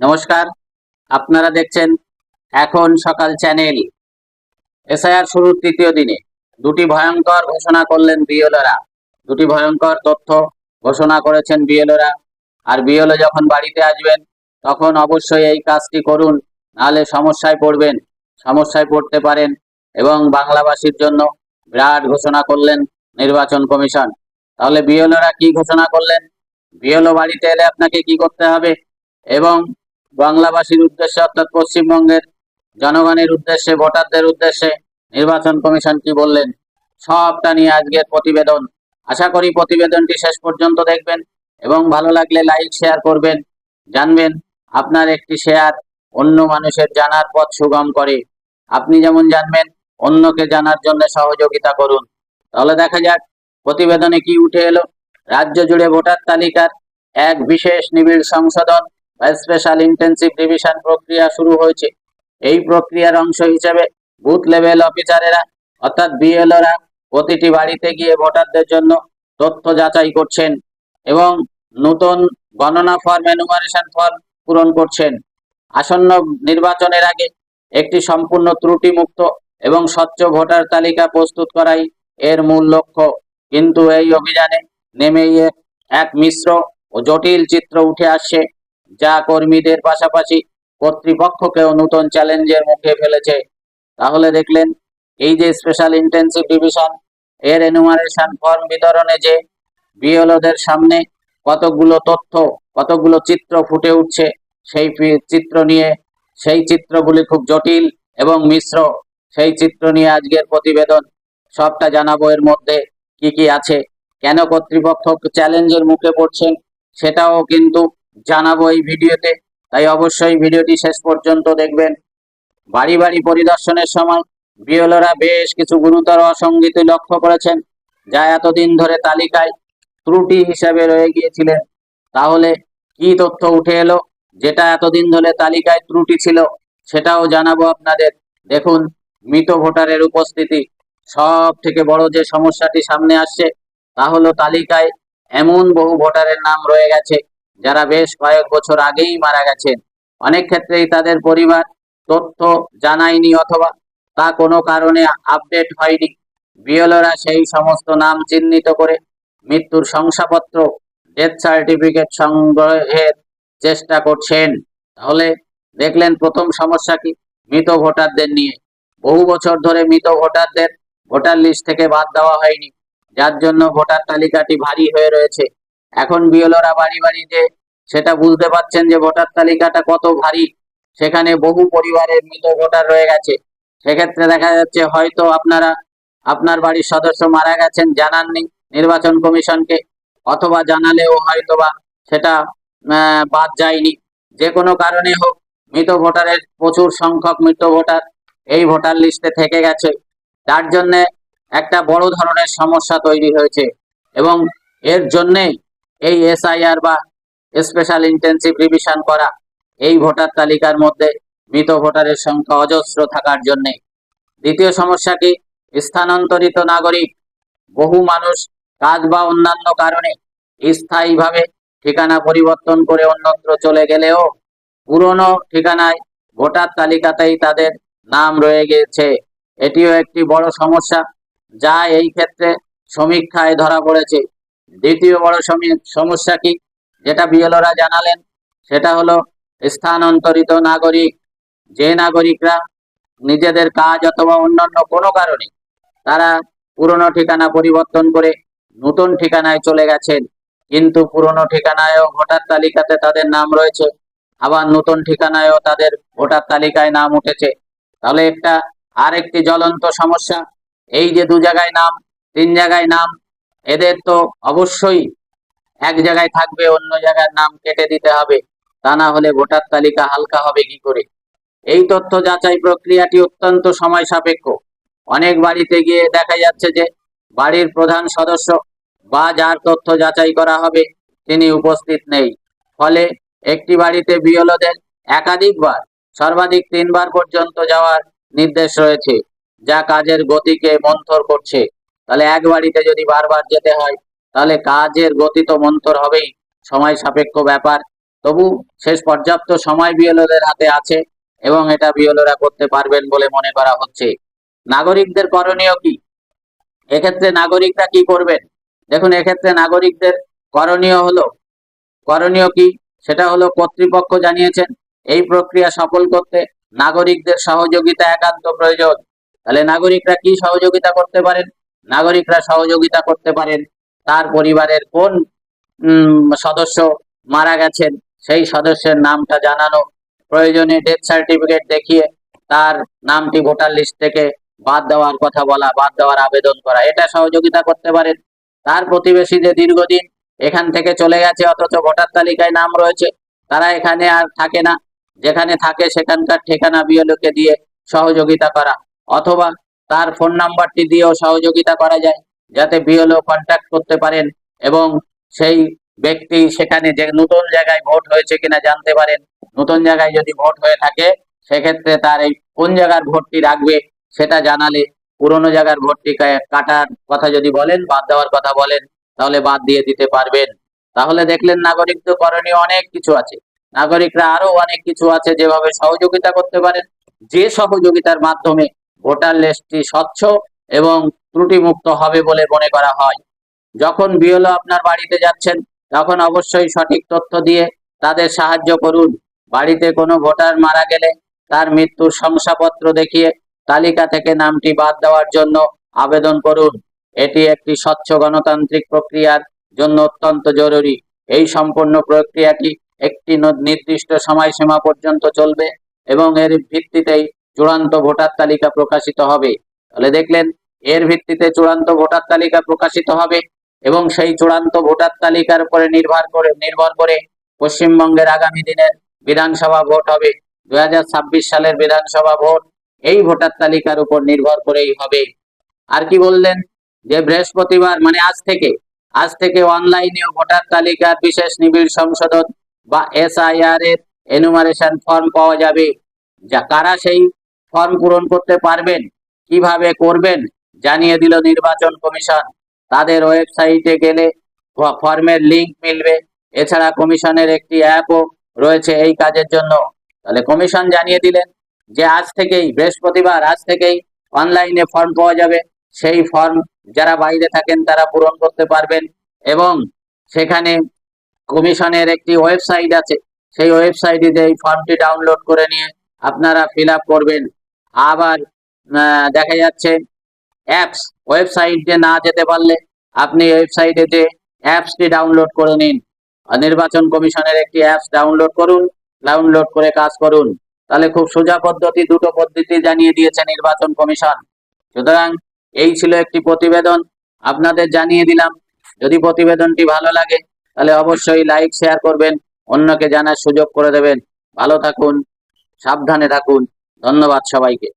নমস্কার। আপনারা দেখছেন এখন সকাল চ্যানেল এসআইআর শুরুর তৃতীয় দিনে। দুটি ভয়ঙ্কর ঘোষণা করলেন বিএলওরা দুটি ভয়ঙ্কর তথ্য ঘোষণা করেছেন বিএলওরা আর বিএলও যখন বাড়িতে আসবেন, তখন অবশ্যই এই কাজটি করুন, নাহলে সমস্যায় পড়বেন, সমস্যায় পড়তে পারেন এবং বাংলাভাষীর জন্য বিরাট ঘোষণা করলেন নির্বাচন কমিশন। তাহলে বিএলওরা কি ঘোষণা করলেন? বিএলও বাড়িতে এলে আপনাকে কি করতে হবে? এবং বাংলাভাষীর উদ্দেশ্যে, অর্থাৎ পশ্চিমবঙ্গের জনগণের উদ্দেশ্যে, ভোটারদের উদ্দেশ্যে নির্বাচন কমিশন কি বললেন, সবটা নিয়ে আজকের প্রতিবেদন। আশা করি প্রতিবেদনটি শেষ পর্যন্ত দেখবেন এবং ভালো লাগলে লাইক, শেয়ার করবেন, জানবেন আপনার একটি শেয়ার অন্য মানুষের জানার পথ সুগম করে। আপনি যেমন জানবেন, অন্যকে জানার জন্য সহযোগিতা করুন। তাহলে দেখা যাক প্রতিবেদনে কি উঠে এলো। রাজ্য জুড়ে ভোটার তালিকার এক বিশেষ নিবিড় সংশোধন স্পেশাল ইন্টেন্সিভ রিভিশন প্রক্রিয়া শুরু হয়েছে। এই প্রক্রিয়ার অংশ হিসেবে বুথ লেভেল অফিসারেরা অর্থাৎ বিএলওরা প্রতিটি বাড়িতে গিয়ে ভোটারদের জন্য তথ্য যাচাই করছেন এবং নতুন গণনা ফর্ম এনুমারেশন ফর্ম পূরণ করছেন। আসন্ন নির্বাচনের আগে একটি সম্পূর্ণ ত্রুটিমুক্ত এবং স্বচ্ছ ভোটার তালিকা প্রস্তুত করাই এর মূল লক্ষ্য। কিন্তু এই অভিযানে নেমেই এক মিশ্র ও জটিল চিত্র উঠে আসছে। যা কর্মীদের পাশাপাশি কর্তৃপক্ষকেও নতুন চ্যালেঞ্জের মুখে ফেলেছে। তাহলে দেখলেন, এই যে স্পেশাল ইন্টেন্সিভ ডিভিশন এর এনুমারেশন ফর্ম বিতরণে যে বিএলওদের সামনে কতগুলো তথ্য, কতগুলো চিত্র ফুটে উঠছে, সেই চিত্র নিয়ে, সেই চিত্রগুলি খুব জটিল এবং মিশ্র, সেই চিত্র নিয়ে আজকের প্রতিবেদন, সবটা জানাব এর মধ্যে কি কি আছে। কেন কর্তৃপক্ষ চ্যালেঞ্জের মুখে পড়ছেন, সেটাও কিন্তু জানাব এই ভিডিওতে। তাই অবশ্যই ভিডিওটি শেষ পর্যন্ত দেখবেন। বাড়ি বাড়ি পরিদর্শনের সময় বিএলওরা বেশ কিছু গুরুতর অসঙ্গতি লক্ষ্য করেছেন, যা এতদিন ধরে তালিকায় ত্রুটি হিসাবে রয়ে গিয়েছিলেন তাহলে কি তথ্য উঠে এলো, যেটা এতদিন ধরে তালিকায় ত্রুটি ছিল, সেটাও জানাব আপনাদের। দেখুন, মৃত ভোটারের উপস্থিতি। সব থেকে বড় যে সমস্যাটি সামনে আসছে, তা হলো তালিকায় এমন বহু ভোটারের নাম রয়ে গেছে যারা বেশ কয়েক বছর আগেই মারা গেছেন, অনেক ক্ষেত্রেই তাদের পরিবার তথ্য জানায়নি অথবা তা কোনো কারণে আপডেট হয়নি। বিএলওরা সেই সমস্ত নাম চিহ্নিত করে মৃত্যুর শংসাপত্র ডেথ সার্টিফিকেট সংগ্রহের চেষ্টা করছেন। তাহলে দেখলেন প্রথম সমস্যা কি? মৃত ভোটারদের নিয়ে। বহু বছর ধরে মৃত ভোটারদের ভোটার লিস্ট থেকে বাদ দেওয়া হয়নি। যার জন্য ভোটার তালিকাটি ভারী হয়ে রয়েছে। এখন বিএলওরা বাড়ি বাড়ি যে সেটা বুঝতে পারছেন যে ভোটার তালিকাটা কত ভারী। সেখানে বহু পরিবারের মৃত ভোটার রয়ে গেছে। সেক্ষেত্রে দেখা যাচ্ছে হয়তো আপনারা, আপনার বাড়ির সদস্য মারা গেছেন, জানাননি নির্বাচন কমিশনকে, অথবা জানালেও হয়তোবা সেটা বাদ যায়নি। যে কোনো কারণে হোক, মৃত ভোটারের প্রচুর সংখ্যক মৃত ভোটার এই ভোটার লিস্টে থেকে গেছে। তার জন্য একটা বড় ধরনের সমস্যা তৈরি হয়েছে। এবং এর জন্যে এই এসআইআর বা স্পেশাল ইন্টেন্সিভ রিভিশন করা এই ভোটার তালিকার মধ্যে মৃত ভোটারের সংখ্যা অজস্র থাকার জন্যে। দ্বিতীয় সমস্যা কি? স্থানান্তরিত নাগরিক। বহু মানুষ কাজ বা অন্যান্য কারণে স্থায়ীভাবে ঠিকানা পরিবর্তন করে অন্যত্র চলে গেলেও পুরনো ঠিকানায় ভোটার তালিকাতেই তাদের নাম রয়ে গেছে। এটিও একটি বড় সমস্যা যা এই ক্ষেত্রে সমীক্ষায় ধরা পড়েছে। দ্বিতীয় বড় সমী- সমস্যা কি? যেটা বিএলওরা জানালেন, সেটা হলো স্থানান্তরিত নাগরিক। যে নাগরিকরা নিজেদের কাজ অথবা অন্যান্য কোনো কারণে তারা পুরনো ঠিকানা পরিবর্তন করে নতুন ঠিকানায় চলে গেছেন, কিন্তু পুরনো ঠিকানায়ও ভোটার তালিকাতে তাদের নাম রয়েছে, আবার নতুন ঠিকানায়ও তাদের ভোটার তালিকায় নাম উঠেছে। তাহলে একটা আরেকটি জ্বলন্ত সমস্যা, এই যে দু জায়গায় নাম, তিন জায়গায় নাম এদের তো অবশ্যই এক জায়গায় থাকবে, অন্য জায়গার নাম কেটে দিতে হবে। তা না হলে ভোটার তালিকা হালকা হবে কি করে? এই তথ্য যাচাই প্রক্রিয়াটি অত্যন্ত সময় সাপেক্ষ। অনেক বাড়িতে গিয়ে দেখা যাচ্ছে যে বাড়ির প্রধান সদস্য বা যার তথ্য যাচাই করা হবে তিনি উপস্থিত নেই। ফলে একটি বাড়িতে বিএলওদের একাধিকবার, সর্বাধিক তিনবার পর্যন্ত যাওয়ার নির্দেশ রয়েছে, যা কাজের গতিকে মন্থর করছে। তাহলে এক বাড়িতে যদি বারবার যেতে হয়, তাহলে কাজের গতি তো মন্তর হবেই, সময় সাপেক্ষ ব্যাপার। তবু শেষ পর্যাপ্ত সময় বিএলওদের হাতে আছে এবং এটা বিএলওরা করতে পারবেন বলে মনে করা হচ্ছে। নাগরিকদের করণীয় কি? এক্ষেত্রে নাগরিকরা কি করবেন? দেখুন, এক্ষেত্রে নাগরিকদের করণীয় হলো, করণীয় কি? সেটা হলো কর্তৃপক্ষ জানিয়েছেন, এই প্রক্রিয়া সফল করতে নাগরিকদের সহযোগিতা একান্ত প্রয়োজন। তাহলে নাগরিকরা কি সহযোগিতা করতে পারেন? নাগরিকরা সহযোগিতা করতে পারেন, তার পরিবারের কোন সদস্য মারা গেছেন, সেই সদস্যের নামটা জানানো প্রয়োজনে ডেথ সার্টিফিকেট দেখিয়ে তার নামটি ভোটার লিস্ট থেকে বাদ দেওয়ার কথা বলা, বাদ দেওয়ার আবেদন করা। এটা সহযোগিতা করতে পারেন। তার প্রতিবেশী যে দীর্ঘদিন এখান থেকে চলে গেছে, অথচ ভোটার তালিকায় নাম রয়েছে, তারা এখানে আর থাকে না। যেখানে থাকে সেখানকার ঠিকানা বিএলওকে দিয়ে সহযোগিতা করা, অথবা তার ফোন নাম্বারটি দিয়েও সহযোগিতা করা যায়, যাতে বিএলও কন্ট্যাক্ট করতে পারেন এবং সেই ব্যক্তি সেখানে যে নতুন জায়গায় ভোট হয়েছে কিনা জানতে পারেন। নতুন জায়গায় যদি ভোট হয়ে থাকে, সেক্ষেত্রে তার এই কোন জায়গার ভোটটি রাখবে সেটা জানালে পুরোনো জায়গার ভোটটি কাটার কথা যদি বলেন, বাদ দেওয়ার কথা বলেন, তাহলে বাদ দিয়ে দিতে পারবেন। তাহলে দেখলেন নাগরিক তো করণীয় অনেক কিছু আছে। নাগরিকরা আরও অনেক কিছু আছে যেভাবে সহযোগিতা করতে পারেন। যে সহযোগিতার মাধ্যমে ভোটার লিস্টটি স্বচ্ছ এবং ত্রুটিমুক্ত হবে বলে মনে করা হয়। যখন বিএলও আপনার বাড়িতে যাচ্ছেন, তখন অবশ্যই সঠিক তথ্য দিয়ে তাদের সাহায্য করুন। বাড়িতে কোনো ভোটার মারা গেলে তার মৃত্যুর শংসাপত্র দেখিয়ে তালিকা থেকে নামটি বাদ দেওয়ার জন্য আবেদন করুন। এটি একটি স্বচ্ছ গণতান্ত্রিক প্রক্রিয়ার জন্য অত্যন্ত জরুরি। এই সম্পূর্ণ প্রক্রিয়াটি একটি নির্দিষ্ট সময়সীমা পর্যন্ত চলবে এবং এর ভিত্তিতেই চূড়ান্ত ভোটার তালিকা প্রকাশিত হবে। তাহলে দেখলেন, এর ভিত্তিতে চূড়ান্ত ভোটার তালিকা প্রকাশিত হবে এবং সেই চূড়ান্ত ভোটার তালিকার উপরে নির্ভর করে নির্ভর করে পশ্চিমবঙ্গের আগামী দিনের বিধানসভা ভোট হবে। দু হাজার ছাব্বিশ সালের বিধানসভা ভোট এই ভোটার তালিকার উপর নির্ভর করেই হবে। আর কি বললেন? যে বৃহস্পতিবার মানে আজ থেকে আজ থেকে অনলাইনে ভোটার তালিকার বিশেষ নিবিড় সংশোধন বা এসআইআর এর এনুমারেশন ফর্ম পাওয়া যাবে। যা, কারা সেই ফর্ম পূরণ করতে পারবেন, কীভাবে করবেন জানিয়ে দিল নির্বাচন কমিশন। তাদের ওয়েবসাইটে গেলে ফর্মের লিংক মিলবে। এছাড়া কমিশনের একটি অ্যাপও রয়েছে এই কাজের জন্য। তাহলে কমিশন জানিয়ে দিলেন যে আজ থেকেই, বৃহস্পতিবার আজ থেকেই অনলাইনে ফর্ম পাওয়া যাবে। সেই ফর্ম যারা বাইরে থাকেন তারা পূরণ করতে পারবেন এবং সেখানে কমিশনের একটি ওয়েবসাইট আছে। সেই ওয়েবসাইটে এই ফর্মটি ডাউনলোড করে নিয়ে আপনারা ফিল করবেন। আবার দেখা যাচ্ছে অ্যাপস ওয়েবসাইটে না যেতে পারলে আপনি ওয়েবসাইটে যে অ্যাপসটি ডাউনলোড করে নিন। নির্বাচন কমিশনের একটি অ্যাপস ডাউনলোড করুন ডাউনলোড করে কাজ করুন। তাহলে খুব সোজা পদ্ধতি, দুটো পদ্ধতি জানিয়ে দিয়েছে নির্বাচন কমিশন। সুতরাং এই ছিল একটি প্রতিবেদন, আপনাদের জানিয়ে দিলাম। যদি প্রতিবেদনটি ভালো লাগে, তাহলে অবশ্যই লাইক শেয়ার করবেন, অন্যকে জানার সুযোগ করে দেবেন। ভালো থাকুন, সাবধানে থাকুন। ধন্যবাদ সবাইকে।